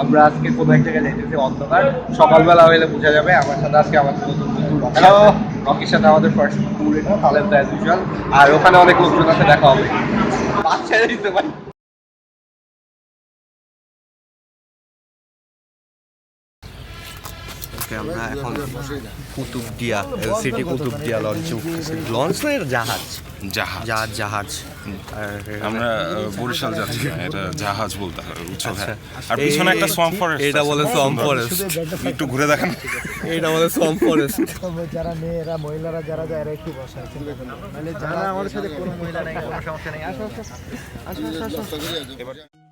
আমরা আজকে কোনো এক জায়গায় যাইতেছি অন্ধকার। সকালবেলা হইলে বোঝা যাবে আমার সাথে আজকে আমাদের নতুন বন্ধু হ্যালো রকির সাথে আমাদের ফার্স্ট ট্যুর এটা তাহলে তো অ্যাজ ইউজুয়াল আর ওখানে অনেক লোকজন আছে দেখা হবে। বাচ্চা দিতে পারি ওকে আমরা এখন কুতুবদিয়া সিটি কুতুবদিয়া লঞ্চে উঠতেছি লঞ্চ না জাহাজ। জাহাজ। জাহাজ জাহাজ। আমরা বরিশাল যাচ্ছি এটা জাহাজ বলতে হয় বুঝছ আচ্ছা। হ্যাঁ আর পিছনে একটা সোয়াম ফরেস্ট এটা বলে সোয়াম ফরেস্ট। একটু ঘুরে দেখেন। এটা বলে সোয়াম ফরেস্ট। যারা মেয়েরা মহিলারা যারা যায় এরা একটু বসে মানে যারা আমাদের সাথে কোনো মহিলা নাই কোনো সমস্যা নেই। আসো আসো আসো আসো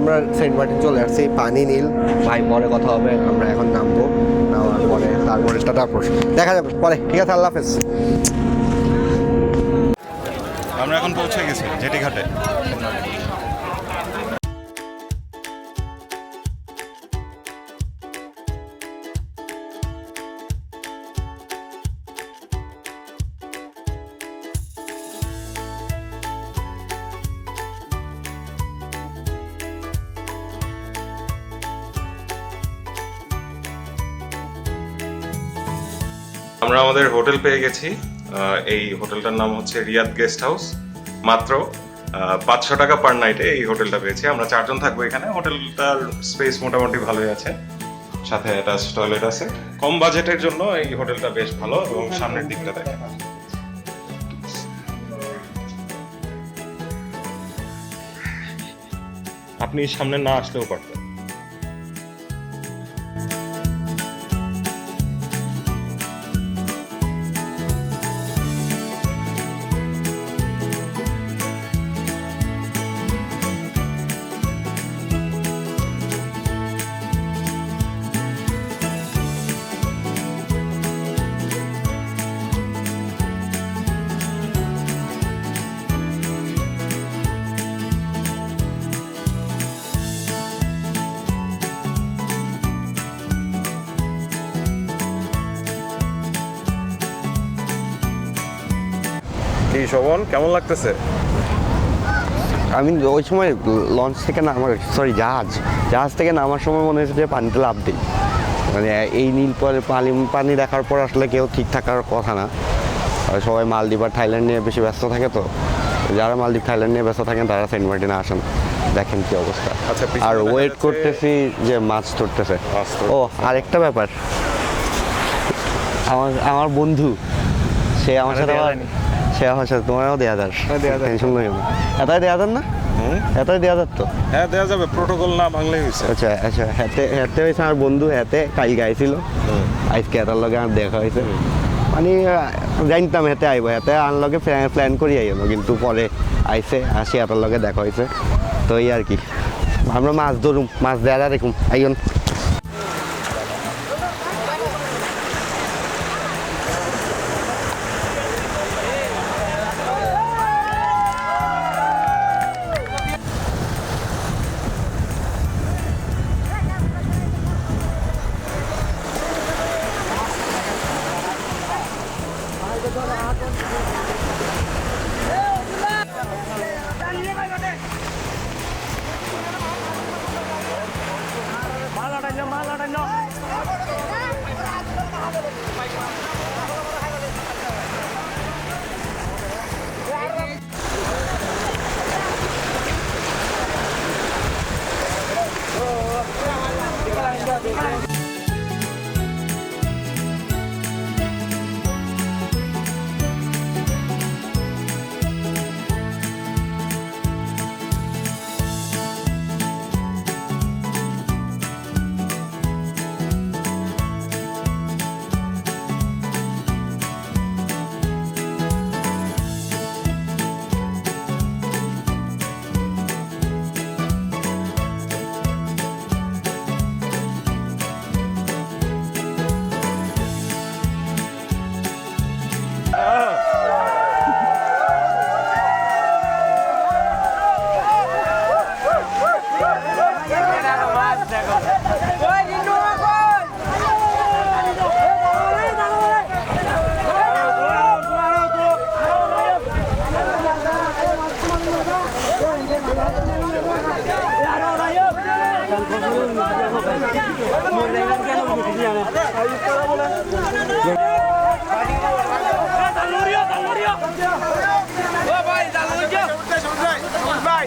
আমরা সেন্ট মার্টিন চলে আসছি পানি নীল। ভাই পরে কথা হবে আমরা এখন নামবো নামার পরে তারপরে টাটা পড়স দেখা যাবে পরে। ঠিক আছে আল্লাহ হাফেজ। আমরা এখন পৌঁছে গেছি জেটি আমরা আমাদের হোটেল পেয়ে গেছি। এই হোটেলটার নাম হচ্ছে রিয়াদ গেস্ট হাউস। মাত্র পাঁচশো টাকা পার নাইটে এই হোটেলটা পেয়েছি। আমরা চারজন থাকব এখানে। হোটেলটার স্পেস মোটামুটি ভালোই আছে। সাথে অ্যাটাচ টয়লেট আছে। কম বাজেটের জন্য এই হোটেলটা বেশ ভালো এবং সামনের দিকটা দেখ। আপনি সামনে না আসলেও পারতেন। শোভন কেমন লাগতেছে? আমি ওই সময় লঞ্চ থেকে না আমার সরি জাহাজ। জাহাজ থেকে নামার সময় মনে হয়েছে যে পানিতে লাভ দিই। মানে এই নীল পরে পানি পানি দেখার পর আসলে কেউ ঠিক থাকার কথা না। সবাই মালদ্বীপ আর থাইল্যান্ড নিয়ে বেশি ব্যস্ত থাকে তো। যারা মালদ্বীপ থাইল্যান্ড নিয়ে ব্যস্ত থাকেন তারা সেন্ট মার্টিনে আসেন। দেখেন কি অবস্থা। আচ্ছা, আর ওয়েট করতেছি যে মাছ ধরতেছে। ও। আরেকটা ব্যাপার। আমার আমার বন্ধু সে আমার সাথে আবার সে আমার সাথে তোমারও দেয়া যার টেনশন নেই এটাই দেয়া যান না? এটাই দেয়া যাত তো? হ্যাঁ দেওয়া যাবে। প্রোটোকল না ভাঙলেই হয়েছে আচ্ছা আচ্ছা হাতে হাতে হয়েছে আমার বন্ধু হাতে কাল গাইছিল। আজকে এটার লগে আমার দেখা হয়েছে মানে জানতাম হেতে আইব হেতে আন লগে প্ল্যান করি আইব কিন্তু পরে আইছে আসি এটার লগে দেখা হয়েছে তো এই আর কি। আমরা মাছ ধরুম মাছ দেয়া দেখুম আইন আছে এখন ভাই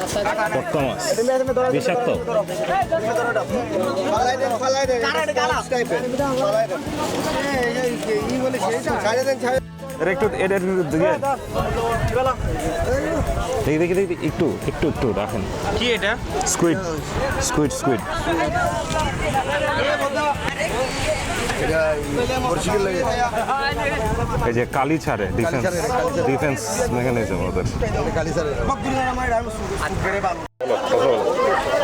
পটকা মাছ বিষাক্ত। ছাড়ে দেন ছাড়ে এটা একটু এটা একটু দিকে। দেখি দেখি দেখি একটু একটু একটু রাখেন। কি এটা? স্কুইড স্কুইড স্কুইড এই যে কালি ছাড়ে ডিফেন্স ডিফেন্স মেকানিজম ওদের।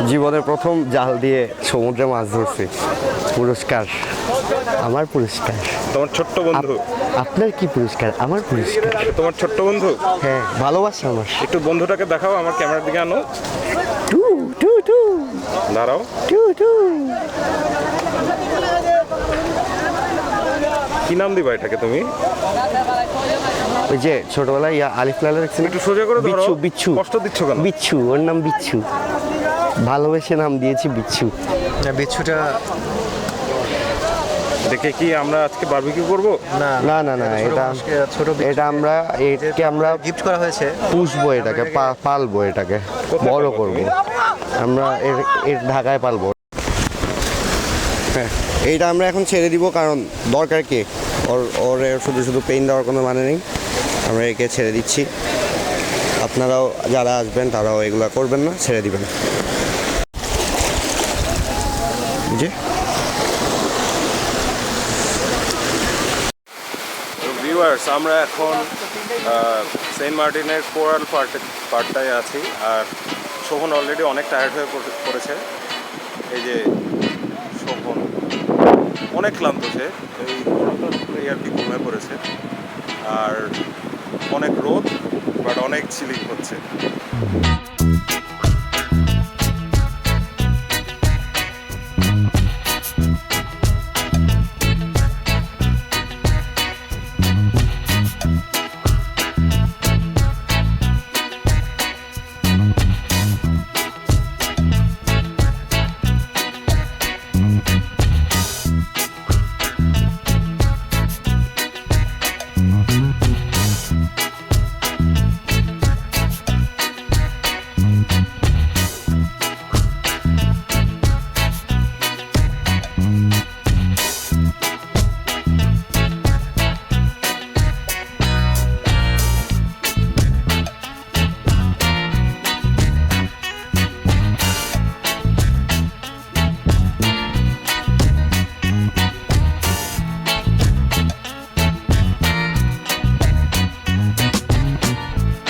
জীবনের প্রথম জাল দিয়ে সমুদ্রে মাছ ধরছি। পুরস্কার। আমার পুরস্কার। তোমার ছোট্ট বন্ধু। আপনার কি পুরস্কার? আমার পুরস্কার। তোমার ছোট্ট বন্ধু? হ্যাঁ ভালোবাসা আমার। একটু বন্ধুটাকে দেখাও আমার ক্যামেরার দিকে আনো। টু টু টু। দাঁড়াও। টু টু। কি নাম দিবা এটাকে তুমি? ওই যে ছোটবেলায় ইয়া আলিফ লালের দেখছেন? একটু সোজা করে ধরো। বিচ্ছু বিচ্ছু। কষ্ট দিচ্ছ কেন? বিচ্ছু ওর নাম বিচ্ছু। ভালোবেসে নাম দিয়েছি বিচ্ছু। বিচ্ছুটা দেখে কি আমরা আজকে বারবিকিউ করব? না না না না এটা ছোট এটা আমরা এটাকে আমরা গিফট করা হয়েছে পুষবো এটাকে পা- পালবো এটাকে বড় করব। আমরা এর এর ঢাকায় পালবো। হ্যাঁ। এইটা আমরা এখন ছেড়ে দিব কারণ দরকার কে? ওর ওর এর শুধু শুধু পেইন দেওয়ার কোনো মানে নেই। আমরা একে ছেড়ে দিচ্ছি। আপনারাও যারা আসবেন তারাও এগুলা করবেন না ছেড়ে দিবেন। জি। ভিউয়ার্স আমরা এখন সেন্ট মার্টিনের কোরাল পার্টে পার্টটায় আছি। আর শোভন অলরেডি অনেক টায়ার্ড হয়ে পড়ে- পড়েছে। এই যে শোভন, অনেক ক্লান্ত সে। এই আর কি ঘুমিয়ে পড়েছে। আর অনেক রোদ বাট অনেক চিলিং হচ্ছে।